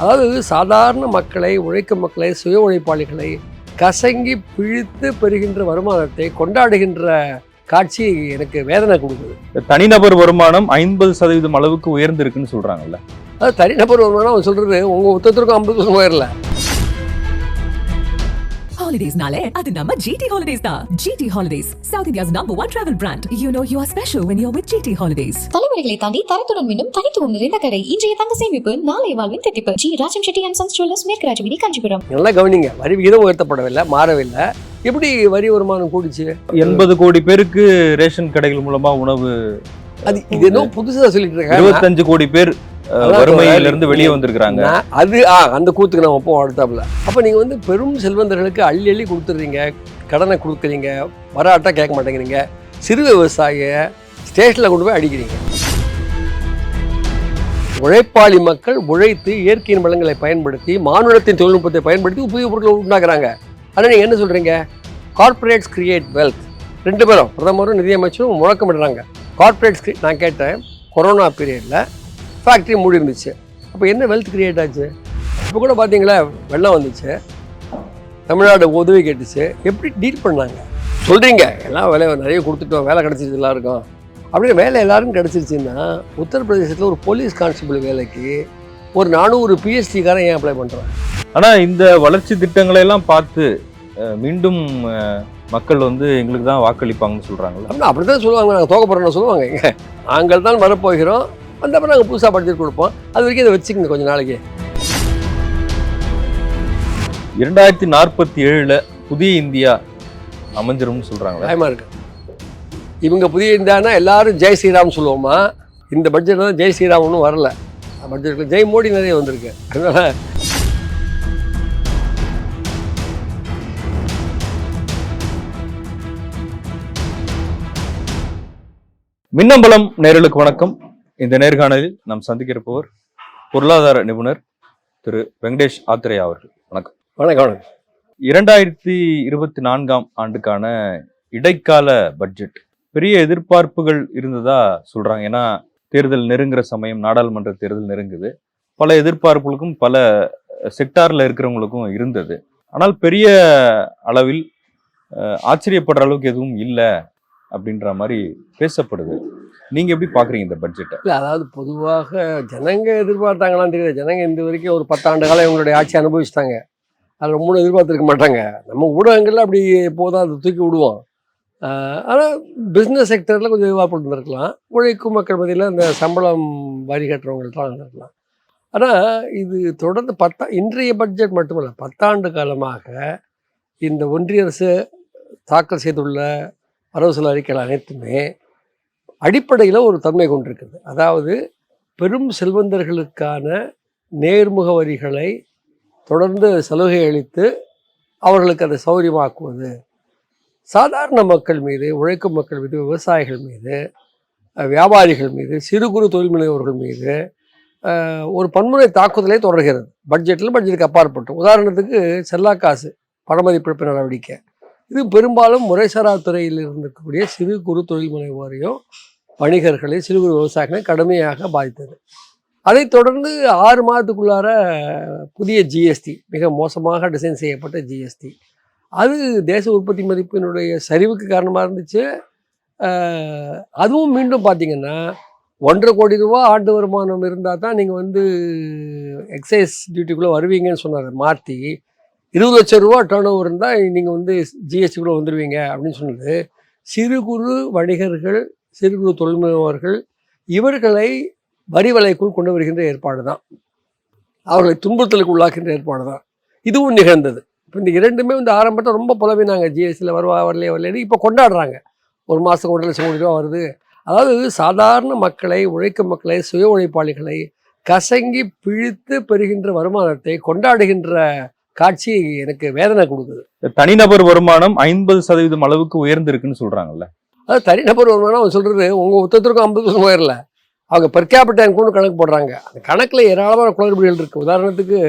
அதாவது சாதாரண மக்களை உழைக்கும் மக்களை சுய உழைப்பாளிகளை கசங்கி பிழித்து பெறுகின்ற வருமானத்தை கொண்டாடுகின்ற காட்சி எனக்கு வேதனை கொடுக்குது. தனிநபர் வருமானம் ஐம்பது சதவீதம் அளவுக்கு உயர்ந்திருக்குன்னு சொல்றாங்கல்ல. அது தனிநபர் வருமானம் அவன் சொல்றது உங்க ஒருத்தருக்கும் ஐம்பது உயரல. ஹாலிடேஸ்னாலே அது நம்ம ஜிடி ஹாலிடேஸ் தான். GT Holidays South India's number one travel brand you know you are special when you're with GT Holidays தலைமுறைகளை தாண்டி தரத்துடன் மீண்டும் தனித்துவம் நிறைந்த கடை. இன்றைய தங்க சேமிப்பு நாளைய வாழ்வின் தித்திப்பு. G Rajan Chetty and Sons Jewellers மேற்கு வீதி காஞ்சிபுரம். நல்லா கவனிங்க வரி விகிதம் உயர்த்தப்படவில்லை மாறவில்லை எப்படி வரி வருமானம் கூடிச்சு? எண்பது கோடி பேருக்கு ரேஷன் கடைகள் மூலமா உணவு அது இது என்ன புதுசா சொல்லிட்டு இருக்காங்க. இருபத்தஞ்சு கோடி பேர் வறுமையிலிருந்து வெளியே வந்திருக்கிறாங்க. நான் அது ஆ அந்த கூத்துக்கு நம்ம போ அடுத்தாப்புல. அப்போ நீங்கள் வந்து பெரும் செல்வந்தர்களுக்கு அள்ளி அள்ளி கொடுத்துட்றீங்க. கடனை கொடுக்குறீங்க. வராட்டா கேட்க மாட்டேங்கிறீங்க. சிறு விவசாயிய ஸ்டேஷனில் கொண்டு போய் அடிக்கிறீங்க. உழைப்பாளி மக்கள் உழைத்து இயற்கையின் வளங்களை பயன்படுத்தி மானுடத்தின் தொழில்நுட்பத்தை பயன்படுத்தி புதிய பொருட்களை உண்டாக்குறாங்க ஆனால் நீங்கள் என்ன சொல்கிறீங்க கார்ப்பரேட்ஸ் கிரியேட் வெல்த் ரெண்டு பேரும் பிரதமரும் நிதியமைச்சரும் முழக்கமிடுறாங்க. கார்ப்பரேட்ஸ் நான் கேட்டேன் கொரோனா பீரியடில் ஃபேக்ட்ரி மூடி இருந்துச்சு. அப்போ என்ன வெல்த் கிரியேட் ஆச்சு? இப்போ கூட பார்த்தீங்களா வெள்ளம் வந்துச்சு. தமிழ்நாடு உதவி கேட்டுச்சு. எப்படி டீல் பண்ணாங்க? சொல்கிறீங்க எல்லாம் வேலை நிறைய கொடுத்துட்டோம் வேலை கிடச்சிருச்சு எல்லாருக்கும் அப்படியே வேலை எல்லாரும் கிடச்சிருச்சுன்னா உத்தரப்பிரதேசத்தில் ஒரு போலீஸ் கான்ஸ்டபிள் வேலைக்கு ஒரு நானூறு பிஎஸ்டிக்காரன் ஏன் அப்ளை பண்ணுறான் ஆனா இந்த வளர்ச்சி திட்டங்களை எல்லாம் பார்த்து மீண்டும் மக்கள் வந்து எங்களுக்கு தான் வாக்களிப்பாங்கன்னு சொல்றாங்கல்ல? அப்படின்னா அப்படி தான் சொல்லுவாங்க நாங்கள் தோக்க போகிறோம்னு சொல்லுவாங்க. நாங்கள் தான் வரப்போகிறோம். வந்தப்போ நாங்கள் புதுசாக பட்ஜெட் கொடுப்போம். அது வரைக்கும் இதை வச்சுக்கோங்க கொஞ்ச நாளைக்கு. இரண்டாயிரத்தி நாற்பத்தி ஏழுல புதிய இந்தியா அமைஞ்சிரும்னு சொல்றாங்களே. பயமாக இருக்கு. இவங்க புதிய இந்தியானா எல்லாரும் ஜெய் ஸ்ரீராம் சொல்லுவோமா? இந்த பட்ஜெட்டில் தான் ஜெய் ஸ்ரீராம் ஒன்றும் வரல பட்ஜெட்டில் ஜெய் மோடி நிறைய வந்திருக்கு. அதனால மின்னம்பலம் நேரலுக்கு வணக்கம். இந்த நேர்காணலில் நாம் சந்திக்க இருப்பவர் பொருளாதார நிபுணர் திரு வெங்கடேஷ் ஆத்திரேயா அவர்கள். வணக்கம். வணக்கம் வணக்கம். இரண்டாயிரத்தி இருபத்தி நான்காம் ஆண்டுக்கான இடைக்கால பட்ஜெட். பெரிய எதிர்பார்ப்புகள் இருந்ததா சொல்றாங்க. ஏன்னா தேர்தல் நெருங்குற சமயம் நாடாளுமன்ற தேர்தல் நெருங்குது. பல எதிர்பார்ப்புகளுக்கும் பல செக்டார்ல இருக்கிறவங்களுக்கும் இருந்தது. ஆனால் பெரிய அளவில் ஆச்சரியப்படுற அளவுக்கு எதுவும் இல்லை அப்படின்ற மாதிரி பேசப்படுது. நீங்க எப்படி பாக்குறீங்க இந்த பட்ஜெட்டை இல்லை அதாவது பொதுவாக ஜனங்க எதிர்பார்த்தாங்களான்னு தெரியல. ஜனங்க இந்த வரைக்கும் ஒரு பத்தாண்டு காலம் இவங்களுடைய ஆட்சி அனுபவிச்சிட்டாங்க. அதில் ரொம்ப எதிர்பார்த்துருக்க மாட்டாங்க. நம்ம ஊடகங்கள்ல அப்படி எப்போதும் அதை தூக்கி விடுவோம். ஆனால் பிஸ்னஸ் செக்டரில் கொஞ்சம் எதிர்பார்ப்பு இருந்திருக்கலாம். உழைக்கும் மக்கள் மத்தியில் இந்த சம்பளம் வரி கட்டுறவங்கள்ட்ட இருந்திருக்கலாம். ஆனால் இது தொடர்ந்து பத்தா இன்றைய பட்ஜெட் மட்டுமல்ல பத்தாண்டு காலமாக இந்த ஒன்றிய அரசு தாக்கல் செய்துள்ள வரவு செலவு அறிக்கைகள் அனைத்துமே அடிப்படையில் ஒரு தன்மை கொண்டிருக்குது. அதாவது பெரும் செல்வந்தர்களுக்கான நேர்முக வரிகளை தொடர்ந்து சலுகை அளித்து அவர்களுக்கு அதை சௌகரியமாக்குவது சாதாரண மக்கள் மீது உழைக்கும் மக்கள் மீது விவசாயிகள் மீது வியாபாரிகள் மீது சிறு குறு தொழில் முனைவோர்கள் மீது ஒரு பன்முறை தாக்குதலை தொடர்கிறது. பட்ஜெட்டில் பட்ஜெட்டுக்கு அப்பாற்பட்டு உதாரணத்துக்கு செல்லா காசு பணமதிப்பிழப்பு நடவடிக்கை. இது பெரும்பாலும் முறைசாரா துறையில் இருக்கக்கூடிய சிறு குறு தொழில் முனைவோரையும் வணிகர்களை சிறு குறு விவசாயிகளை கடுமையாக பாதித்தது. அதைத் தொடர்ந்து ஆறு மாதத்துக்குள்ளார புதிய ஜிஎஸ்டி மிக மோசமாக டிசைன் செய்யப்பட்ட ஜிஎஸ்டி அது தேச உற்பத்தி மதிப்பினுடைய சரிவுக்கு காரணமாக இருந்துச்சு. அதுவும் மீண்டும் பார்த்தீங்கன்னா ஒன்றரை கோடி ரூபா ஆண்டு வருமானம் இருந்தால் தான் நீங்கள் வந்து எக்ஸைஸ் டியூட்டிக்குள்ளே வருவீங்கன்னு சொன்னார் மாற்றி இருபது லட்சம் ரூபா டேர்ன் ஓவர் இருந்தால் நீங்கள் வந்து ஜிஎஸ்டிக்குள்ளே வந்துடுவீங்க அப்படின்னு சொன்னது. சிறு குறு வணிகர்கள் சிறு குறு தொழில் முனைவோர்கள் இவர்களை வரி வலைக்குள் கொண்டு வருகின்ற ஏற்பாடு தான் அவர்களை துன்புறுத்தலுக்கு உள்ளாக்கின்ற ஏற்பாடு தான் இதுவும் நிகழ்ந்தது. இப்போ இந்த இரண்டுமே வந்து ஆரம்பத்தில் ரொம்ப புலவினாங்க ஜிஎஸ்டியில் வருவா வரலையே வரலையே இப்போ கொண்டாடுறாங்க. ஒரு மாதம் ஒன்றரை லட்சம் கோடி ரூபா வருது. அதாவது சாதாரண மக்களை உழைக்கும் மக்களை சுய உழைப்பாளிகளை கசங்கி பிழித்து பெறுகின்ற வருமானத்தை கொண்டாடுகின்ற காட்சி எனக்கு வேதனை கொடுக்குது. தனிநபர் வருமானம் ஐம்பது சதவீதம் அளவுக்கு உயர்ந்திருக்குன்னு சொல்கிறாங்கல்ல அது தனிநபர் வருமானம் அவன் சொல்கிறது உங்கள் ஒத்தத்திற்கும் ஐம்பது வருஷம் உயரல. அவங்க பெர் கூட கணக்கு போடுறாங்க. அந்த கணக்கில் ஏராளமான குளறுபடிகள் இருக்குது உதாரணத்துக்கு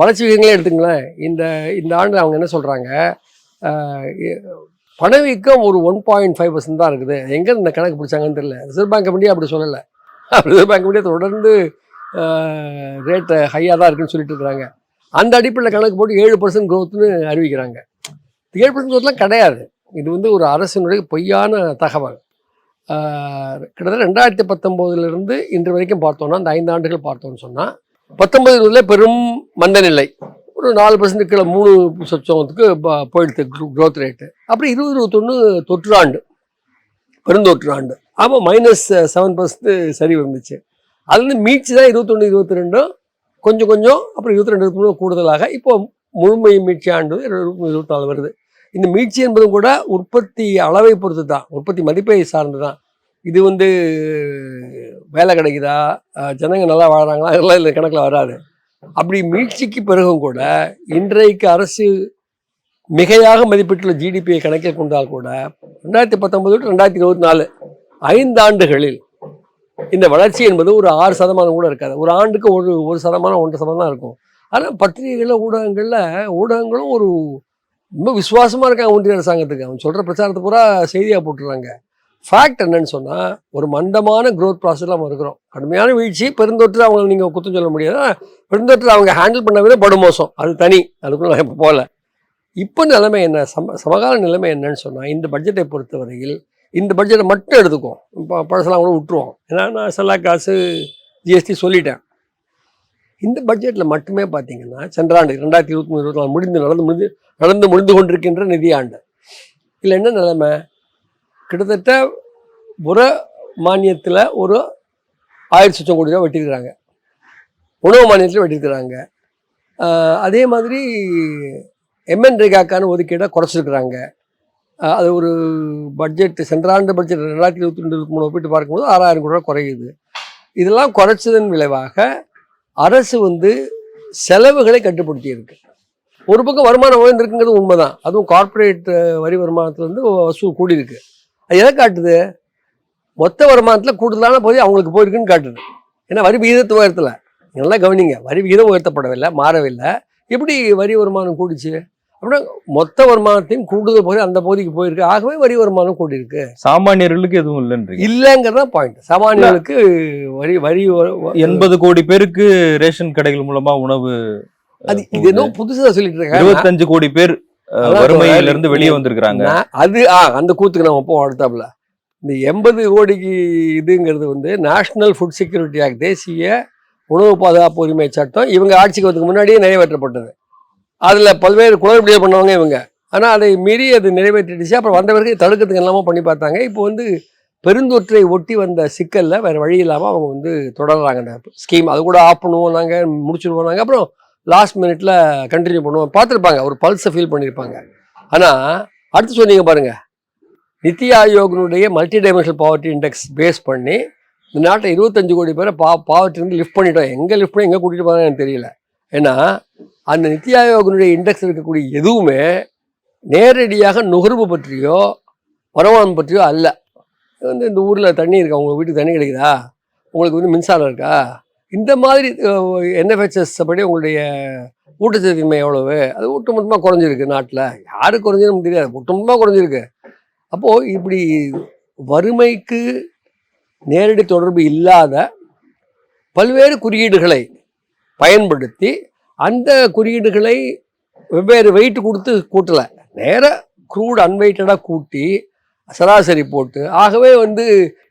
வளர்ச்சி விகிதங்களே எடுத்துங்களேன் இந்த இந்த ஆண்டு அவங்க என்ன சொல்கிறாங்க பணவீக்கம் ஒரு ஒன் பாயிண்ட் ஃபைவ் பர்சன்ட் தான் இருக்குது. எங்கே இந்த கணக்கு பிடிச்சாங்கன்னு தெரியல. ரிசர்வ் பேங்க் ஆஃப் இந்தியா அப்படி சொல்லலை. ரிசர்வ் பேங்க் ஆஃப் இந்தியா தொடர்ந்து ரேட்டு ஹையாக தான் இருக்குன்னு சொல்லிட்டு இருக்கிறாங்க. அந்த அடிப்படையில் கணக்கு போட்டு ஏழு பர்சன்ட் க்ரோத்துன்னு அறிவிக்கிறாங்க. ஏழு பர்சன்ட் க்ரோத்லாம் கிடையாது. இது வந்து ஒரு அரசினுடைய பொய்யான தகவல். கிட்டத்தட்ட ரெண்டாயிரத்தி பத்தொம்போதுலேருந்து இன்று வரைக்கும் பார்த்தோன்னா அந்த ஐந்து ஆண்டுகள் பார்த்தோம்னு சொன்னால் பத்தொன்பது இருபதுல பெரும் மந்தநிலை ஒரு நாலு பர்சன்ட் கீழே மூணு சச்சத்துக்கு ப- போயிடுது க்ரோத் ரேட்டு அப்புறம் இருபது இருபத்தொன்று தொற்றாண்டு பெருந்தொற்று ஆண்டு. அப்போ மைனஸ் செவன் பர்சன்ட் சரி வந்துச்சு. அதுலேருந்து மீட்சி தான் இருபத்தொன்று இருபத்தி ரெண்டும் கொஞ்சம் கொஞ்சம் அப்புறம் இருபத்தி ரெண்டு இருபத்தி மூணு கூடுதலாக இப்போ முழுமை மீட்சி ஆண்டு இருபத்தி நாலு வருது. இந்த மீட்சி என்பதும் கூட உற்பத்தி அளவை பொறுத்து தான் உற்பத்தி மதிப்பை சார்ந்து தான் இது வந்து வேலை கிடைக்குதா? ஜனங்க நல்லா வாழறாங்களா? இதெல்லாம் இல்லை கணக்கில் வராது. அப்படி மீட்சிக்கு பிறகும் கூட இன்றைக்கு அரசு மிகையாக மதிப்பிட்டுள்ள ஜிடிபியை கணக்கில் கொண்டால் கூட ரெண்டாயிரத்தி பத்தொன்பது டு ரெண்டாயிரத்தி இருபத்தி நாலு ஐந்து ஆண்டுகளில் இந்த வளர்ச்சி என்பது ஒரு ஆறு சதமானம் கூட இருக்காது. ஒரு ஆண்டுக்கு ஒரு ஒரு சதமானம் ஒன்றரை சதமானம் தான் இருக்கும். ஆனால் பத்திரிகைகளில் ஊடகங்களில் ஊடகங்களும் ஒரு ரொம்ப விசுவாசமாக இருக்காங்க ஒன்றிய அரசாங்கத்துக்கு அவன் சொல்கிற பிரச்சாரத்தை பூரா செய்தியாக போட்டுறாங்க. ஃபேக்ட் என்னன்னு சொன்னால் ஒரு மந்தமான க்ரோத் ப்ராசஸில் நம்ம இருக்கிறோம். கடுமையான வீழ்ச்சி பெருந்தொற்று அவங்க நீங்கள் குத்தம் சொல்ல முடியாது? பெருந்தொற்று அவங்க ஹேண்டில் பண்ண விட படுமோசம் அது தனி. அதுக்குள்ள நான் இப்போ போகல. இப்போ நிலைமை என்ன? சம சமகால நிலைமை என்னன்னு சொன்னால் இந்த பட்ஜெட்டை பொறுத்தவரையில் இந்த பட்ஜெட்டை மட்டும் எடுத்துக்குவோம். இப்போ பழசெல்லாம் கூட விட்டுருவோம். ஏன்னா நான் செல்லா காசு ஜிஎஸ்டி சொல்லிட்டேன். இந்த பட்ஜெட்டில் மட்டுமே பார்த்தீங்கன்னா சென்ற ஆண்டு ரெண்டாயிரத்தி இருபத்தி மூணு இருபத்தி நாலு முடிந்து நடந்து முடிஞ்சு நடந்து முடிந்து கொண்டிருக்கின்ற நிதி ஆண்டு. இதில் என்ன நிலைமை? கிட்டத்தட்ட புற மானியத்தில் ஒரு ஆயிரத்தி லட்சம் கோடி ரூபா வெட்டியிருக்கிறாங்க. உணவு மானியத்தில் வெட்டியிருக்கிறாங்க. அதே மாதிரி எம்என் ரேகாக்கான ஒதுக்கீடை குறைச்சிருக்கிறாங்க. அது ஒரு பட்ஜெட் சென்ற ஆண்டு பட்ஜெட் ரெண்டாயிரத்தி இருபத்தி ரெண்டு மூணு ஒப்பிட்டு பார்க்கும்போது ஆறாயிரம் கோடி ரூபா குறையுது. இதெல்லாம் குறைச்சதன் விளைவாக அரசு வந்து செலவுகளை கட்டுப்படுத்தி இருக்குது ஒரு பக்கம் வருமானம் உயர்ந்திருக்குங்கிறது உண்மைதான். அதுவும் கார்ப்பரேட் வரி வருமானத்துல இருந்து வசூல் கூடியிருக்கு. அது எதை காட்டுது? மொத்த வருமானத்தில் கூடுதலான பகுதி அவங்களுக்கு போயிருக்குன்னு காட்டுது. ஏன்னா வரி விகிதத்தை உயர்த்தலை. நல்லா கவனிங்க. வரி விகிதம் உயர்த்தப்படவில்லை மாறவில்லை. எப்படி வரி வருமானம் கூடிச்சு? அப்படின்னா மொத்த வருமானத்தையும் கூடுதல் பகுதி அந்த பகுதிக்கு போயிருக்கு. ஆகவே வரி வருமானம் கூடியிருக்கு. சாமானியர்களுக்கு எதுவும் இல்லைன்றீங்க. இல்லைங்கிறது தான் பாயிண்ட் சாமானியர்களுக்கு வரி வரி எண்பது கோடி பேருக்கு ரேஷன் கடைகள் மூலமா உணவு அது இது என்ன புதுசா சொல்லிட்டு இருக்காங்க இருபத்தஞ்சு கோடி பேர் வறுமையில இருந்து வெளியே வந்திருக்கிறாங்க. அது ஆ அந்த கூத்துக்கு நம்ம போவோம் அடுத்தாப்புல. இந்த எண்பது கோடிக்கு இதுங்கிறது வந்து நேஷனல் ஃபுட் செக்யூரிட்டி ஆக்ட் தேசிய உணவு பாதுகாப்பு உரிமை சட்டம். இவங்க ஆட்சிக்கு வரதுக்கு முன்னாடியே நிறைவேற்றப்பட்டது. அதில் பல்வேறு குளறுபடிகள் பண்ணவங்க இவங்க. ஆனால் அதை மீறி அது நிறைவேற்றிடுச்சு. அப்புறம் வந்த பிறகு தடுக்கிறதுக்கு எல்லாமே பண்ணி பார்த்தாங்க. இப்போ வந்து பெருந்தொற்றை ஒட்டி வந்த சிக்கலில் வேறு வழி இல்லாமல் அவங்க வந்து தொடர்றாங்க. ஸ்கீம் அது கூட ஆஃப் பண்ணுவோம் நாங்கள் முடிச்சிருவோம் நாங்கள் அப்புறம் லாஸ்ட் மினிட்ல கண்டினியூ பண்ணுவோம். பார்த்துருப்பாங்க ஒரு பல்ஸை ஃபீல் பண்ணியிருப்பாங்க ஆனால் அடுத்து சொன்னீங்க பாருங்க Niti ஆயோகனுடைய multi dimensional poverty index base பண்ணி இந்த நாட்டை இருபத்தஞ்சு கோடி பேரை பா பாவர்ட்டிலிருந்து லிஃப்ட் பண்ணிட்டோம். எங்கே லிஃப்ட் பண்ணி எங்கே கூட்டிகிட்டு போகிறாங்கன்னு எனக்கு தெரியல. ஏன்னா அந்த நித்தி ஆயோகனுடைய இண்டெக்ஸ் இருக்கக்கூடிய எதுவுமே நேரடியாக நுகர்வு பற்றியோ வருமானம் பற்றியோ அல்ல. வந்து இந்த ஊரில் தண்ணி இருக்கா? உங்கள் வீட்டுக்கு தண்ணி கிடைக்குதா? உங்களுக்கு வந்து மின்சாரம் இருக்கா? இந்த மாதிரி என்எஃப்ஹெச்எஸ் படி உங்களுடைய ஊட்டச்சத்துமை எவ்வளவு? அது ஒட்டுமொத்தமாக குறைஞ்சிருக்கு நாட்டில். யாரு குறைஞ்சதுன்னு தெரியாது. ஒட்டுமொத்தமாக குறைஞ்சிருக்கு. அப்போது இப்படி வறுமைக்கு நேரடி தொடர்பு இல்லாத பல்வேறு குறியீடுகளை பயன்படுத்தி அந்த குறியீடுகளை வெவ்வேறு வெயிட் கொடுத்து கூட்டலை. நேராக க்ரூட் அன்வெயிட்டடாக கூட்டி சராசரி போட்டு ஆகவே வந்து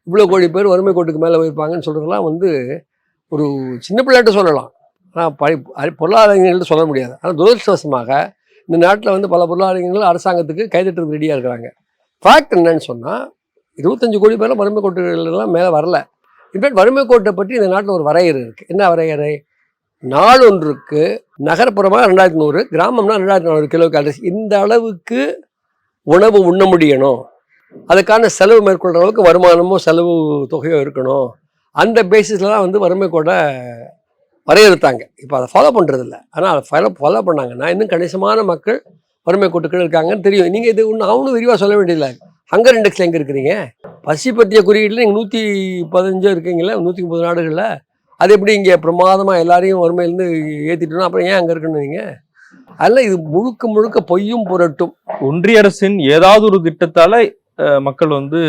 இவ்வளோ கோடி பேர் வறுமை கோட்டுக்கு மேலே போயிருப்பாங்கன்னு சொல்கிறதெல்லாம் வந்து ஒரு சின்ன பிள்ளைகிட்ட சொல்லலாம். ஆனால் படி பொருளாதாரங்கள்ட்ட சொல்ல முடியாது. ஆனால் துரதிருஷ்டவசமாக இந்த நாட்டில் வந்து பல பொருளாதாரங்கள் அரசாங்கத்துக்கு கைதட்டுறது ரெடியாக இருக்கிறாங்க. ஃபேக்ட் என்னன்னு சொன்னால் இருபத்தஞ்சு கோடி பேரில் வறுமை கோட்டுகள்லாம் மேலே வரல. இன்ஃபேக்ட் வறுமை கோட்டை பற்றி இந்த நாட்டில் ஒரு வரையறை இருக்குது என்ன வரையறை? நாளொன்றுக்கு நகர்ப்புறமாக ரெண்டாயிரத்தி நூறு கிராமம்னா ரெண்டாயிரத்தி நானூறு கிலோ கேலரிஸ் இந்த அளவுக்கு உணவு உண்ண முடியணும். அதுக்கான செலவு மேற்கொள்கிற அளவுக்கு வருமானமோ செலவு தொகையோ இருக்கணும். அந்த பேசிஸில் தான் வந்து வறுமை கூட வரையறுத்தாங்க. இப்போ அதை ஃபாலோ பண்ணுறதில்ல ஆனால் அதை ஃபாலோ ஃபாலோ பண்ணாங்கன்னா இன்னும் கணிசமான மக்கள் வறுமை கூட்டுக்கள் இருக்காங்கன்னு தெரியும். நீங்கள் இது ஒன்று அவனும் விரிவாக சொல்ல வேண்டியதில்லை. ஹங்கர் இண்டெக்ஸில் எங்கே இருக்கிறீங்க? பசி பற்றிய குறியீட்டில் நீங்கள் நூற்றி பதினஞ்சோ இருக்கீங்களா நூற்றி முப்பது நாடுகளில்? அது எப்படி இங்கே பிரமாதமாக எல்லாரையும் வறுமையிலேருந்து ஏற்றிட்டோம் அப்புறம் ஏன் அங்கே இருக்கணும் நீங்கள் அதெல்லாம் இது முழுக்க முழுக்க பொய்யும் புரட்டும். ஒன்றிய அரசின் ஏதாவது ஒரு திட்டத்தால் மக்கள் வந்து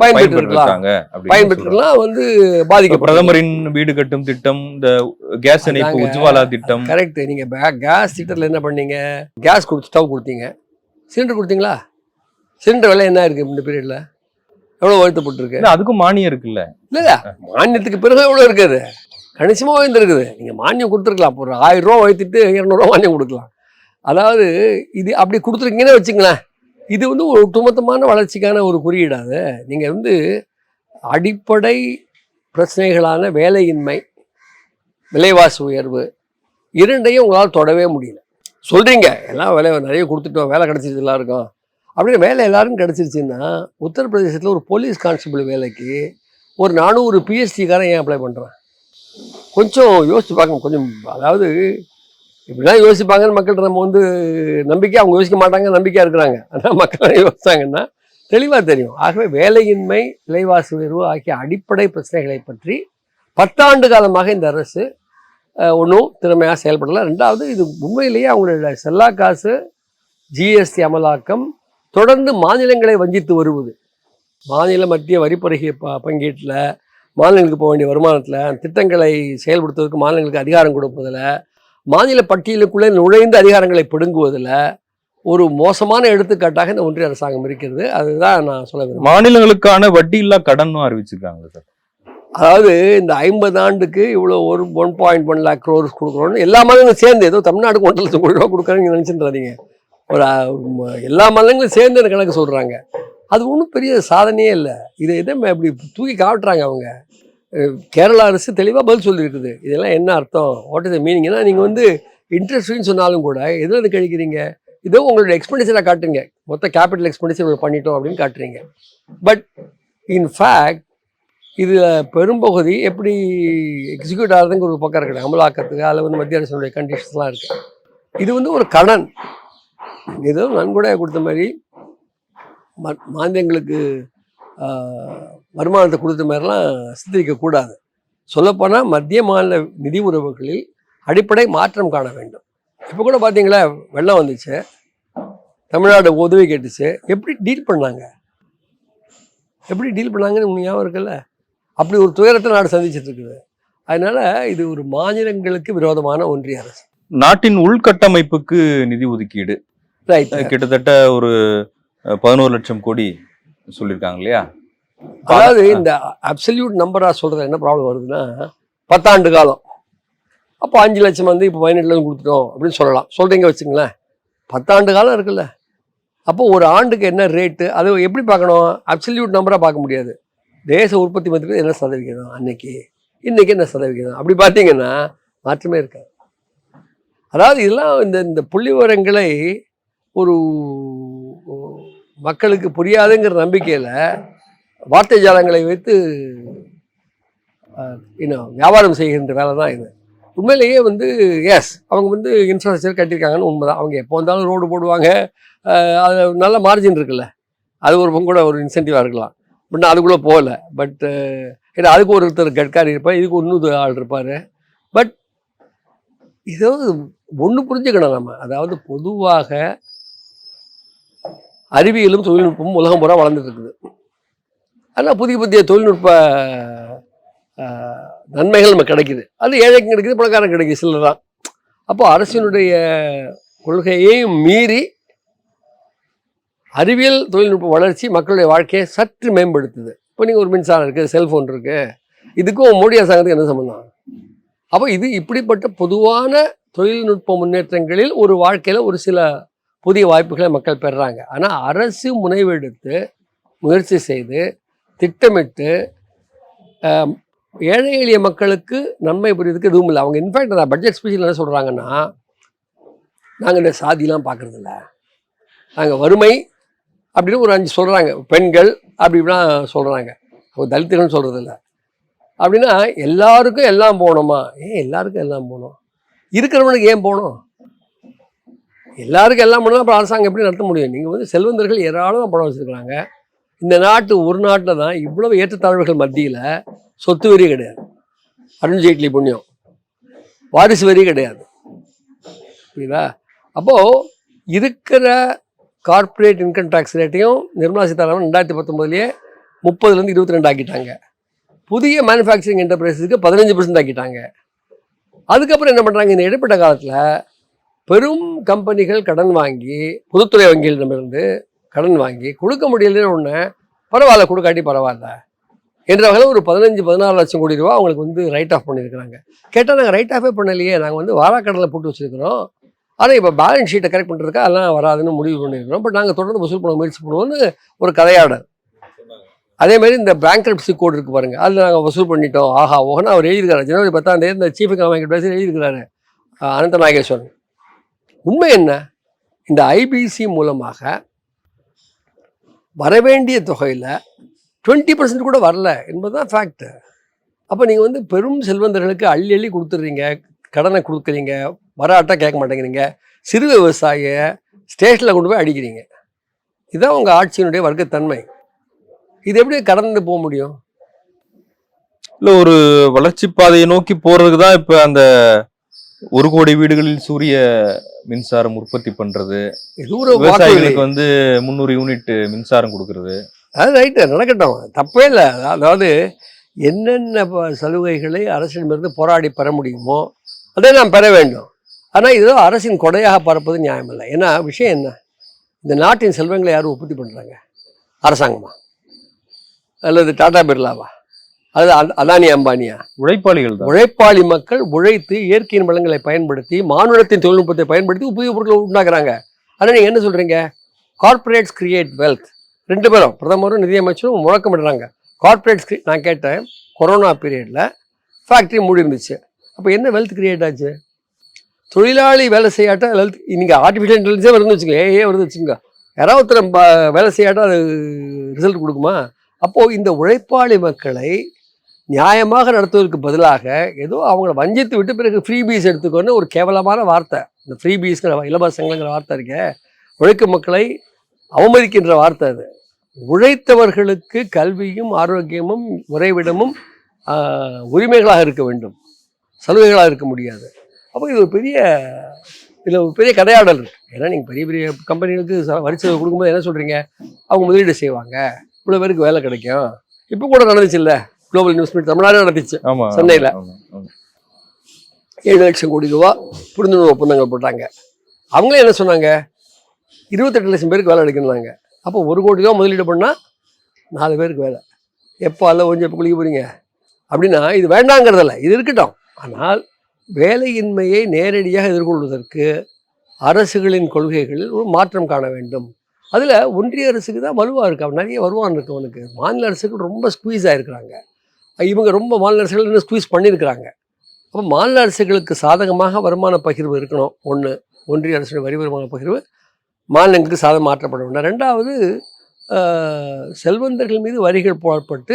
பயன்பெற்று பயன்பெற்று இருக்கலாம். இருக்காங்க அப்படின்னு சொல்றாங்க. பயன்பெற்றுலாம் வந்து பாதிக்கப்படும் பிரதமரின் வீடு கட்டும் திட்டம் இந்த கேஸ் இணைப்பு. உஜ்வாலா திட்டம். கரெக்ட் நீங்க கேஸ் திட்டத்தில் என்ன பண்ணீங்க? கேஸ் கொடுத்து ஸ்டவ் கொடுத்தீங்க. சிலிண்டர் கொடுத்தீங்களா? சிலிண்டர் விலை என்ன இருக்கு இந்த பீரியட்ல எவ்வளோ உயர்த்தப்பட்டிருக்கு? இல்ல, அதுக்கும் மானியம் இருக்குல்ல. இல்ல இல்ல. மானியத்துக்கு பிறகு எவ்வளோ இருக்குது? கணிசமாக உயர்ந்திருக்குது. நீங்கள் மானியம் கொடுத்துருக்கலாம். ஒரு ஆயிரம் ரூபா உயர்த்திட்டு இரநூறுவா மானியம் கொடுக்கலாம். அதாவது இது அப்படி கொடுத்துருக்கீங்கன்னு வச்சுங்களேன் இது வந்து ஒரு ஒட்டுமொத்தமான வளர்ச்சிக்கான ஒரு குறியீடாக நீங்கள் வந்து அடிப்படை பிரச்சனைகளான வேலையின்மை விலைவாசி உயர்வு இரண்டையும் உங்களால் தொடவே முடியல. சொல்கிறீங்க எல்லாம் வேலை நிறைய கொடுத்துட்டோம் வேலை கிடச்சிருச்சு எல்லாருக்கும் அப்படின்னு வேலை எல்லாரும் கிடச்சிருச்சுன்னா உத்தரப்பிரதேசத்தில் ஒரு போலீஸ் கான்ஸ்டபிள் வேலைக்கு ஒரு நானூறு பிஎஸ்டிக்காரன் ஏன் அப்ளை பண்ணுறான் கொஞ்சம் யோசித்து பார்க்கணும் கொஞ்சம் அதாவது இப்படிலாம் யோசிப்பாங்கன்னு மக்கள்கிட்ட நம்ம வந்து நம்பிக்கை அவங்க யோசிக்க மாட்டாங்க நம்பிக்கையாக இருக்கிறாங்க. ஆனால் மக்கள் யோசித்தாங்கன்னா தெளிவாக தெரியும். ஆகவே வேலையின்மை விலைவாசி உயர்வு ஆகிய அடிப்படை பிரச்சனைகளை பற்றி பத்தாண்டு காலமாக இந்த அரசு ஒன்றும் திறமையாக செயல்படலை. ரெண்டாவது இது உண்மையிலேயே அவங்களுடைய செல்லா காசு ஜிஎஸ்டி அமலாக்கம் தொடர்ந்து மாநிலங்களை வஞ்சித்து வருவது. மாநில மத்திய வரிப்பருகை ப பங்கீட்டில் மாநிலங்களுக்கு போக வேண்டிய வருமானத்தில் திட்டங்களை செயல்படுத்துவதற்கு மாநிலங்களுக்கு அதிகாரம் கொடுப்பதில் மாநில பட்டியலுக்குள்ளே நுழைந்து அதிகாரங்களை பிடுங்குவதில் ஒரு மோசமான எடுத்துக்காட்டாக இந்த ஒன்றிய அரசாங்கம் இருக்கிறது. அதுதான் நான் சொல்ல விரும்புகிறேன். மாநிலங்களுக்கான வட்டி இல்லா கடனும் அறிவிச்சிருக்காங்க சார். அதாவது இந்த ஐம்பது ஆண்டுக்கு இவ்வளோ ஒரு one point one lakh crores கொடுக்குறோன்னு எல்லா மாநிலங்களும் சேர்ந்து ஏதோ தமிழ்நாடுக்கு ஒன்றரை லட்சம் கோடி ரூபா கொடுக்குறாங்க நினச்சிட்டுறாதீங்க ஒரு எல்லா மாநிலங்களும் சேர்ந்து அந்த கணக்கு சொல்கிறாங்க அது ஒன்றும் பெரிய சாதனையே இல்லை. இதை எதை இப்படி தூக்கி காட்டுறாங்க அவங்க? கேரளா அரசு தெளிவாக பதில் சொல்லியிருக்குது இதெல்லாம் என்ன அர்த்தம்? வாட் இஸ் த மீனிங்னா நீங்கள் வந்து இன்ட்ரெஸ்ட்னு சொன்னாலும் கூட எதில் இருந்து கழிக்கிறீங்க? இதோ உங்களுடைய எக்ஸ்பெண்டிச்சராக காட்டுங்க மொத்த கேபிட்டல் எக்ஸ்பெண்டிச்சர் பண்ணிட்டோம் அப்படின்னு காட்டுறீங்க. பட் இன் ஃபேக்ட் இதில் பெரும்பகுதி எப்படி எக்ஸிக்யூட் ஆகிறதுங்க ஒரு பக்கம் இருக்குது. அமலாக்கத்துக்கு அதில் வந்து மத்திய அரசுடைய கண்டிஷன்ஸ்லாம் இருக்குது இது வந்து ஒரு கடன். ஏதோ நன்கொடையாக கொடுத்த மாதிரி மாநிலங்களுக்கு வருமானத்தை கொடுத்த மாதிரிலாம் சித்தரிக்கக்கூடாது சொல்லப்போனால் மத்திய மாநில நிதி உறவுகளில் அடிப்படை மாற்றம் காண வேண்டும். இப்போ கூட பார்த்தீங்களா வெள்ளம் வந்துச்சு. தமிழ்நாடு உதவி கேட்டுச்சு. எப்படி டீல் பண்ணாங்க? எப்படி டீல் பண்ணாங்கன்னு ஞாபகம் இருக்குல்ல? அப்படி ஒரு துயரத்தை நாடு சந்திச்சிட்டு இருக்குது. அதனால இது ஒரு மாநிலங்களுக்கு விரோதமான ஒன்றிய அரசு. நாட்டின் உள்கட்டமைப்புக்கு நிதி ஒதுக்கீடு. கிட்டத்தட்ட ஒரு பதினோரு லட்சம் கோடி சொல்லியிருக்காங்க இல்லையா? அதாவது இந்த அப்சல்யூட் நம்பராக சொல்கிறது என்ன ப்ராப்ளம் வருதுன்னா பத்தாண்டு காலம். அப்போ அஞ்சு லட்சம் வந்து இப்போ பதினெட்டு லட்சம் கொடுத்துட்டோம் அப்படின்னு சொல்லலாம். சொல்கிறீங்க வச்சுங்களேன் பத்தாண்டு காலம் இருக்குல்ல. அப்போ ஒரு ஆண்டுக்கு என்ன ரேட்டு அது எப்படி பார்க்கணும்? அப்சல்யூட் நம்பராக பார்க்க முடியாது. தேச உற்பத்தி மதிப்பு என்ன சதவிகிதம் அன்னைக்கு? இன்னைக்கு என்ன சதவிகிதம்? அப்படி பார்த்தீங்கன்னா மாற்றமே இருக்காது. அதாவது இதெல்லாம் இந்த இந்த புள்ளி விவரங்களை ஒரு மக்களுக்கு புரியாதுங்கிற நம்பிக்கையில் வார்த்தை ஜாலங்களை வைத்து இன்னும் வியாபாரம் செய்கின்ற வேலை தான் இது. உண்மையிலேயே வந்து எஸ் அவங்க வந்து இன்ஃப்ராஸ்ட்ரக்சர் கட்டியிருக்காங்கன்னு உண்மை தான் அவங்க எப்போ வந்தாலும் ரோடு போடுவாங்க. அதில் அது நல்ல மார்ஜின் இருக்குல்ல. அது ஒரு பங்கு கூட ஒரு இன்சென்டிவாக இருக்கலாம். முன்னே அதுக்குள்ளே போகல. பட்டு ஏன்னா அதுக்கு ஒருத்தர் கட்காரி இருப்பார் இதுக்கு இன்னொரு ஆள் இருப்பார். பட் இதாவது ஒன்று புரிஞ்சுக்கணும் நம்ம. அதாவது பொதுவாக அறிவியலும் தொழில்நுட்பமும் உலகம் பூரா வளர்ந்துட்டு இருக்குது. அதெல்லாம் புதிய புதிய தொழில்நுட்ப நன்மைகள் நமக்கு கிடைக்குது. அது ஏழைக்கும் கிடைக்குது பணக்காரன் கிடைக்குது சிலர் தான். அப்போ அரசினுடைய கொள்கையையும் மீறி அறிவியல் தொழில்நுட்ப வளர்ச்சி மக்களுடைய வாழ்க்கையை சற்று மேம்படுத்துது. இப்போ நீங்கள் ஒரு மின்சாரம் இருக்குது செல்ஃபோன் இருக்குது இதுக்கும் மோடி அரசாங்கத்துக்கு என்ன சம்மந்தம் அப்போ இது இப்படிப்பட்ட பொதுவான தொழில்நுட்ப முன்னேற்றங்களில் ஒரு வாழ்க்கையில் ஒரு சில புதிய வாய்ப்புகளை மக்கள் பெறுறாங்க. ஆனால் அரசு முனைவெடுத்து முயற்சி செய்து திட்டமிட்டு ஏழை எளிய மக்களுக்கு நன்மை புரியுறதுக்கு எதுவும் இல்லை. அவங்க இன்ஃபேக்ட் அந்த பட்ஜெட் ஸ்பீச்சில் என்ன சொல்கிறாங்கன்னா நாங்கள் இந்த சாதிலாம் பார்க்குறதில்ல நாங்கள் வறுமை அப்படின்னு ஒரு அஞ்சு சொல்கிறாங்க பெண்கள் அப்படி இப்படிலாம் சொல்கிறாங்க அவங்க தலித்துகள்னு இல்லை அப்படின்னா எல்லாருக்கும் எல்லாம் போகணுமா? ஏன் எல்லாருக்கும் எல்லாம் போகணும். இருக்கிறவனுக்கு ஏன் போகணும்? எல்லாருக்கும் எல்லாம் போனால் அப்புறம் அரசாங்கம் எப்படி நடத்த முடியும்? நீங்கள் வந்து செல்வந்தர்கள் ஏராளமாக பணம் வச்சுருக்காங்க இந்த நாட்டு ஒரு நாட்டில் தான் இவ்வளவு ஏற்றத்தாழ்வுகள் மத்தியில் சொத்து வரி கிடையாது. அருண்ஜேட்லி புண்ணியம். வாரிசு வரி கிடையாது. புரியுதா? அப்போது இருக்கிற கார்ப்பரேட் இன்கம் டேக்ஸ் ரேட்டையும் நிர்மலா சீதாராமன் ரெண்டாயிரத்தி பத்தொம்போதுலேயே முப்பதுலேருந்து இருபத்தி ரெண்டு ஆக்கிட்டாங்க. புதிய மேனுஃபேக்சரிங் என்டர்பிரைஸுக்கு பதினஞ்சு பர்சன்ட் ஆக்கிட்டாங்க. அதுக்கப்புறம் என்ன பண்ணுறாங்க இந்த இடைப்பட்ட காலத்தில் பெரும் கம்பெனிகள் கடன் வாங்கி பொதுத்துறை வங்கிகளிடமிருந்து கடன் வாங்கி கொடுக்க முடியலன்னு ஒன்று பரவாயில்ல கொடுக்காட்டி பரவாயில்ல. என்ற வகையில் ஒரு பதினஞ்சு பதினாறு லட்சம் கோடி ரூபா அவங்களுக்கு வந்து ரைட் ஆஃப் பண்ணியிருக்கிறாங்க. கேட்டால் நாங்கள் ரைட் ஆஃபே பண்ணலையே நாங்கள் வந்து வாராக்கடலை போட்டு வச்சுருக்கிறோம். ஆனால் இப்போ பேலன்ஸ் ஷீட்டை கரெக்ட் பண்ணுறதுக்கு அதெல்லாம் வராதுன்னு முடிவு பண்ணியிருக்கிறோம். பட் நாங்கள் தொடர்ந்து வசூல் பண்ண முயற்சி பண்ணுவோம்னு ஒரு கதையாடல். அதே மாதிரி இந்த பேங்க்ரப்சி கோடு இருக்குது பாருங்கள் அதில் நாங்கள் வசூல் பண்ணிட்டோம். ஆஹா ஓகனா அவர் எழுதியிருக்காரு. ஜனவரி பத்தாம் தேதி இந்த சீஃப் எக்கனாமிக் அட்வைசர் எழுதியிருக்கிறாரு. அனந்த நாகேஸ்வரன். உண்மை என்ன? இந்த ஐபிசி மூலமாக வரவேண்டிய தொகையில் டுவெண்ட்டி பர்சன்ட் கூட வரல என்பது தான் ஃபேக்ட்டு அப்போ நீங்கள் வந்து பெரும் செல்வந்தர்களுக்கு அள்ளி அள்ளி கொடுத்துட்றீங்க கடனை கொடுக்குறீங்க வராட்டாக கேட்க மாட்டேங்கிறீங்க சிறு விவசாய ஸ்டேஷனில் கொண்டு போய் அடிக்கிறீங்க. இதுதான் உங்கள் ஆட்சியினுடைய வர்க்கத்தன்மை. இது எப்படி கடந்து போக முடியும்? இல்லை ஒரு வளர்ச்சி பாதையை நோக்கி போகிறதுக்கு தான் இப்போ அந்த ஒரு கோடி வீடுகளில் சூரிய மின்சாரம் உற்பத்தி பண்றது. விவசாயிகளுக்கு வந்து முந்நூறு யூனிட் மின்சாரம் கொடுக்கறது. அது ரைட்டு நடக்கட்டும். தப்பே இல்லை. அதாவது என்னென்ன சலுகைகளை அரசிடமிருந்து போராடி பெற முடியுமோ அதை நாம் பெற வேண்டும். ஆனால் இதோ அரசின் கொடையாக பரப்பது நியாயமில்லை ஏன்னா விஷயம் என்ன? இந்த நாட்டின் செல்வங்களை யாரும் உற்பத்தி பண்ணுறாங்க அரசாங்கமா? அல்லது டாடா பிர்லாவா? அத- அதானி அம்பானியா? உழைப்பாளிகள் உழைப்பாளி மக்கள் உழைத்து இயற்கையின் வளங்களை பயன்படுத்தி மானுடத்தின் தொழில்நுட்பத்தை பயன்படுத்தி புதிய பொருட்களை உண்டாக்குறாங்க. ஆனால் நீங்கள் என்ன சொல்கிறீங்க கார்ப்பரேட்ஸ் கிரியேட் வெல்த் ரெண்டு பேரும் பிரதமரும் நிதியமைச்சரும் முழக்கமிடுறாங்க. கார்ப்பரேட்ஸ் நான் கேட்டேன் கொரோனா பீரியடில் ஃபேக்ட்ரி மூடி இருந்துச்சு அப்போ என்ன வெல்த் கிரியேட் ஆச்சு? தொழிலாளி வேலை செய்யாட்டா வெல்த் நீங்கள் ஆர்டிஃபிஷியல் இன்டெலிஜென்ஸே வருதுன்னு வச்சுங்க ஏ வருது வச்சுங்க யாராவது ஒருத்தர் வேலை செய்யாட்டா அது ரிசல்ட் கொடுக்குமா? அப்போது இந்த உழைப்பாளி மக்களை நியாயமாக நடத்துவதற்கு பதிலாக ஏதோ அவங்கள வஞ்சித்து விட்டு பிறகு ஃப்ரீ பீஸ் எடுத்துக்கோன்னு ஒரு கேவலமான வார்த்தை. இந்த ஃப்ரீ பீஸ்ங்கிற இலவசங்கள்ங்கிற வார்த்தை இருக்கே உழைக்கும் மக்களை அவமதிக்கின்ற வார்த்தை அது. உழைத்தவர்களுக்கு கல்வியும் ஆரோக்கியமும் உறைவிடமும் உரிமைகளாக இருக்க வேண்டும். சலுகைகளாக இருக்க முடியாது. அப்போ இது ஒரு பெரிய இதில் ஒரு பெரிய கதையாடல் இருக்குது ஏன்னா நீங்கள் பெரிய பெரிய கம்பெனிகளுக்கு வரிசை வரி செலவு கொடுக்கும்போது என்ன சொல்கிறீங்க அவங்க முதலீடு செய்வாங்க. இவ்வளோ பேருக்கு வேலை கிடைக்கும். இப்போ கூட நடந்துச்சு இல்லை குளோபல் இன்வெஸ்ட்மெண்ட் தமிழ்நாடு நடந்துச்சு ஆமா சென்னையில. ஏழு லட்சம் கோடி ரூபா புரிந்துணர்வு ஒப்பந்தங்கள் போட்டாங்க. அவங்களே என்ன சொன்னாங்க? இருபத்தெட்டு லட்சம் பேருக்கு வேலை கிடைக்கணும்னாங்க அப்போ ஒரு கோடி ரூபா முதலீடு பண்ணால் நாலு பேருக்கு வேலை. எப்போ அல்ல கொஞ்சம் எப்போ குளிக்க போகிறீங்க அப்படின்னா இது வேண்டாங்கிறதில்ல இது இருக்கட்டும். ஆனால் வேலையின்மையை நேரடியாக எதிர்கொள்வதற்கு அரசுகளின் கொள்கைகளில் ஒரு மாற்றம் காண வேண்டும். அதில் ஒன்றிய அரசுக்கு தான் வலுவாக இருக்கு. அவன் நிறைய வருவான் இருக்கு அவனுக்கு. மாநில அரசுகள் ரொம்ப ஸ்குவீஸ் ஆகிருக்கிறாங்க இவங்க ரொம்ப மாநில அரசுகள் இன்னும் ஸ்குவீஸ் பண்ணியிருக்கிறாங்க. அப்போ மாநில அரசுகளுக்கு சாதகமாக வருமான பகிர்வு இருக்கணும். ஒன்று ஒன்றிய அரசுடைய வரி வருமான பகிர்வு மாநிலங்களுக்கு சாதகம் மாற்றப்பட வேண்டும். ரெண்டாவது செல்வந்தர்கள் மீது வரிகள் போடப்பட்டு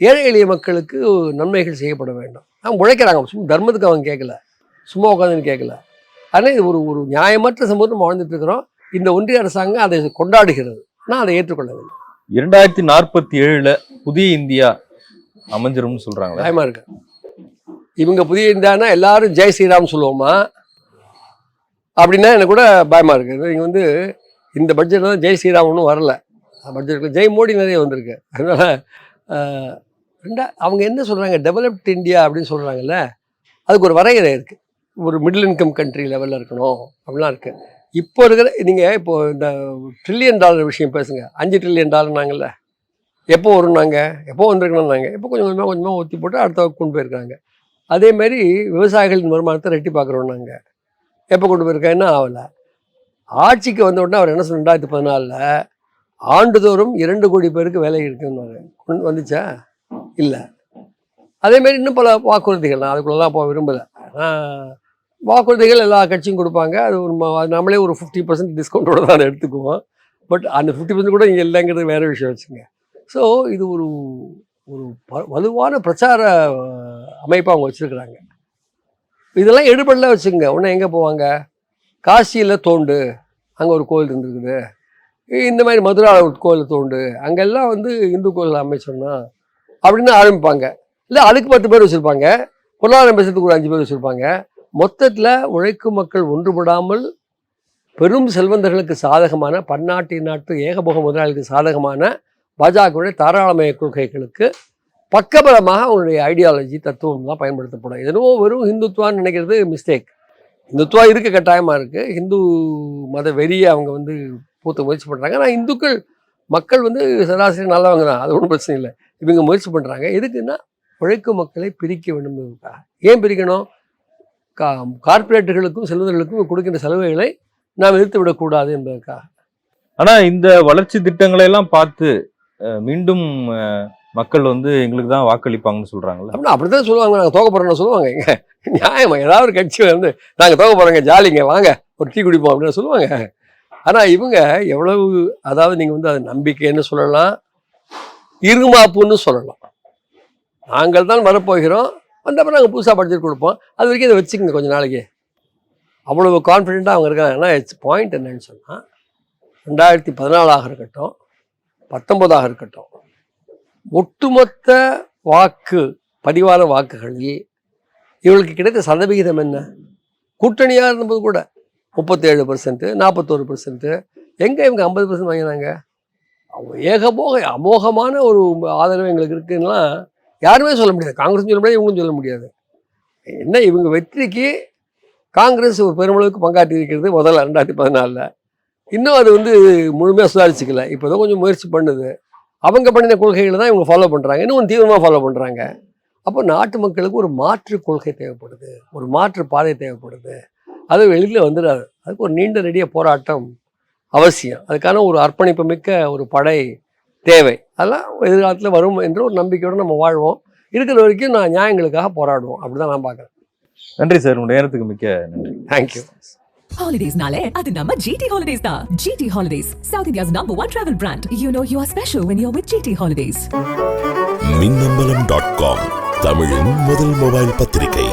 ஏழை எளிய மக்களுக்கு நன்மைகள் செய்யப்பட வேண்டும். அவங்க உழைக்கிறாங்க. சும்மா தர்மத்துக்கு அவங்க கேட்கல சும்மா உட்காந்துன்னு கேட்கல ஆனால் இது ஒரு ஒரு நியாயமற்ற சமூகம் நம்ம வாழ்ந்துட்டு இருக்கிறோம். இந்த ஒன்றிய அரசாங்கம் அதை கொண்டாடுகிறது. நான் அதை ஏற்றுக்கொள்ளவில்லை இரண்டாயிரத்தி நாற்பத்தி ஏழில் புதிய இந்தியா அமைஞ்சிரும்னு சொல்றாங்க பயமா இருக்கு. இவங்க புதிய இந்தியானா எல்லாரும் ஜெய் ஸ்ரீராம் சொல்லுவோமா? அப்படின்னா எனக்கு கூட பயமா இருக்கு. நீங்க வந்து இந்த பட்ஜெட்ல தான் ஜெய் ஸ்ரீராம் ஒன்றும் வரல. பட்ஜெட்ல ஜெய் மோடி நிறைய வந்திருக்கு. அதனால ரெண்டா அவங்க என்ன சொல்றாங்க? டெவலப்ட் இந்தியா அப்படின்னு சொல்றாங்கல்ல அதுக்கு ஒரு வரையறை இருக்கு. ஒரு மிடில் இன்கம் கண்ட்ரி லெவலில் இருக்கணும். அப்படிலாம் இருக்கு. இப்போ இருக்கிற நீங்கள் இப்போ இந்த ட்ரில்லியன் டாலர் விஷயம் பேசுங்க. அஞ்சு ட்ரில்லியன் டாலர்னாங்கல்ல எப்போ வரும் நாங்கள் எப்போ வந்திருக்கணும்னாங்க? எப்போ கொஞ்சம் கொஞ்சமாக கொஞ்சமாக ஊற்றி போட்டு அடுத்த கொண்டு போயிருக்காங்க அதே மாதிரி விவசாயிகளின் வருமானத்தை ரெட்டி பார்க்குறோம் நாங்கள் எப்போ கொண்டு போயிருக்காங்கன்னா ஆகலை? ஆட்சிக்கு வந்த உடனே அவர் என்ன சொன்ன ரெண்டாயிரத்தி பதினாலில் ஆண்டுதோறும் இரண்டு கோடி பேருக்கு வேலை இருக்குன்னு கொண்டு வந்துச்சா? இல்லை. அதேமாரி இன்னும் பல வாக்குறுதிகள். நான் அதுக்குள்ளெல்லாம் போக விரும்பலை. ஆனால் வாக்குறுதிகள் எல்லா கட்சியும் கொடுப்பாங்க. அது ஒரு நம்மளே ஒரு ஃபிஃப்டி பர்சன்ட் டிஸ்கவுண்ட்டோடு தான் எடுத்துக்குவோம். பட் அந்த ஃபிஃப்டி பர்சன்ட் கூட இங்கே இல்லைங்கிறது வேறு விஷயம் வச்சுங்க ஸோ இது ஒரு ஒரு ப- வலுவான பிரச்சார அமைப்பாக அவங்க வச்சுருக்குறாங்க. இதெல்லாம் எடுபடல வச்சுங்க உடனே எங்கே போவாங்க? காசியில் தோண்டு. அங்கே ஒரு கோயில் இருந்துருக்குது. இந்த மாதிரி மதுராவில் ஒரு கோயில் தோண்டு. அங்கெல்லாம் வந்து இந்து கோயில் அமைச்சோம்னா அப்படின்னு ஆரம்பிப்பாங்க. இல்லை அதுக்கு பத்து பேர் வச்சுருப்பாங்க. பொருளாதாரம் பேசுறதுக்கு ஒரு அஞ்சு பேர் வச்சுருப்பாங்க. மொத்தத்தில் உழைக்கும் மக்கள் ஒன்றுபடாமல் பெரும் செல்வந்தர்களுக்கு சாதகமான பன்னாட்டு நாட்டு ஏகபோக முதலாளிகளுக்கு சாதகமான பாஜகவுடைய தாராளமய கொள்கைகளுக்கு பக்கபலமாக அவங்களுடைய ஐடியாலஜி தத்துவம் தான் பயன்படுத்தப்படும் எதுவோ வெறும் ஹிந்துத்வான்னு நினைக்கிறது மிஸ்டேக் இந்துத்துவா இருக்க கட்டாயமாக இருக்குது ஹிந்து மத வெறியை அவங்க வந்து பூத்த முயற்சி பண்ணுறாங்க ஆனால் இந்துக்கள் மக்கள் வந்து சராசரி நல்லவங்க தான். அது ஒன்றும் பிரச்சனை இல்லை. இவங்க முயற்சி பண்ணுறாங்க எதுக்குன்னா உழைக்கும் மக்களை பிரிக்க வேண்டும் ஏன் பிரிக்கணும்? கா கார்ப்பரேட்டுகளுக்கும் செல்வந்தர்களுக்கும் கொடுக்கின்ற செலவுகளை நாம் எதிர்த்து விடக்கூடாது என்பதற்காக. ஆனால் இந்த வளர்ச்சி திட்டங்களை எல்லாம் பார்த்து மீண்டும் மக்கள் வந்து எங்களுக்கு தான் வாக்களிப்பாங்கன்னு சொல்கிறாங்களே அப்படின்னா அப்படி தான் சொல்லுவாங்க. நாங்கள் தோக்க போகிறோம்னு சொல்லுவாங்க. இங்க நியாயமா ஏதாவது ஒரு கட்சி வந்து நாங்கள் தோக்க போகிறோங்க ஜாலிங்க வாங்க ஒரு டீ குடிப்போம் அப்படின்னு சொல்லுவாங்க. ஆனால் இவங்க எவ்வளவு அதாவது நீங்கள் வந்து அது நம்பிக்கைன்னு சொல்லலாம் இருமாப்புன்னு சொல்லலாம். நாங்கள் தான் வரப்போகிறோம். வந்தப்போ நாங்கள் புதுசாக பட்ஜெட் கொடுப்போம். அது வரைக்கும் இதை வச்சுக்கோங்க கொஞ்சம் நாளைக்கு. அவ்வளவு கான்ஃபிடென்ட்டாக அவங்க இருக்காங்க. ஏன்னா இட்ஸ் பாயிண்ட் என்னன்னு சொன்னால் ரெண்டாயிரத்தி பதினாலாக இருக்கட்டும் பத்தொன்பதாக இருக்கட்டும். ஒட்டுமொத்த வாக்கு பதிவான வாக்குகளில் இவர்களுக்கு கிடைத்த சதவிகிதம் என்ன? கூட்டணியாக இருந்தபோது கூட முப்பத்தேழு பர்சன்ட்டு நாற்பத்தோரு பர்சன்ட்டு எங்கே இவங்க ஐம்பது பர்சன்ட் வாங்கினாங்க? அவங்க ஏகபோக அமோகமான ஒரு ஆதரவு எங்களுக்கு இருக்குன்னா யாருமே சொல்ல முடியாது. காங்கிரஸ் சொல்ல முடியாது இவங்களும் சொல்ல முடியாது. என்ன இவங்க வெற்றிக்கு காங்கிரஸ் ஒரு பெருமளவுக்கு பங்காற்றி இருக்கிறது முதல்ல ரெண்டாயிரத்தி பதினாலில். இன்னும் அது வந்து முழுமையாக சுதாரிச்சுக்கல. இப்போ தான் கொஞ்சம் முயற்சி பண்ணுது. அவங்க பண்ணின கொள்கைகளை தான் இவங்க ஃபாலோ பண்ணுறாங்க இன்னும் தீவிரமாக ஃபாலோ பண்ணுறாங்க அப்போ நாட்டு மக்களுக்கு ஒரு மாற்று கொள்கை தேவைப்படுது. ஒரு மாற்று பாதை தேவைப்படுது. அது வெளியில் வந்துடாது அதுக்கு ஒரு நீண்ட நெடிய போராட்டம் அவசியம். அதுக்கான ஒரு அர்ப்பணிப்பு மிக்க ஒரு படை தேவை. அதெல்லாம் எதிர்காலத்தில் வரும் என்ற ஒரு நம்பிக்கையோடு நம்ம வாழ்வோம். இருக்கிற வரைக்கும் நான் நியாயங்களுக்காக போராடுவோம். அப்படி தான் நான் பார்க்குறேன். நன்றி சார். உங்க நேரத்துக்கு மிக்க நன்றி. தேங்க்யூ Holidays nale, அது நம்ம GT Holidays தான். GT Holidays, South India's number one travel brand. You know you are special when you're with GT Holidays. Minnambalam dot com தமிழின் முதல் மொபைல் பத்திரிகை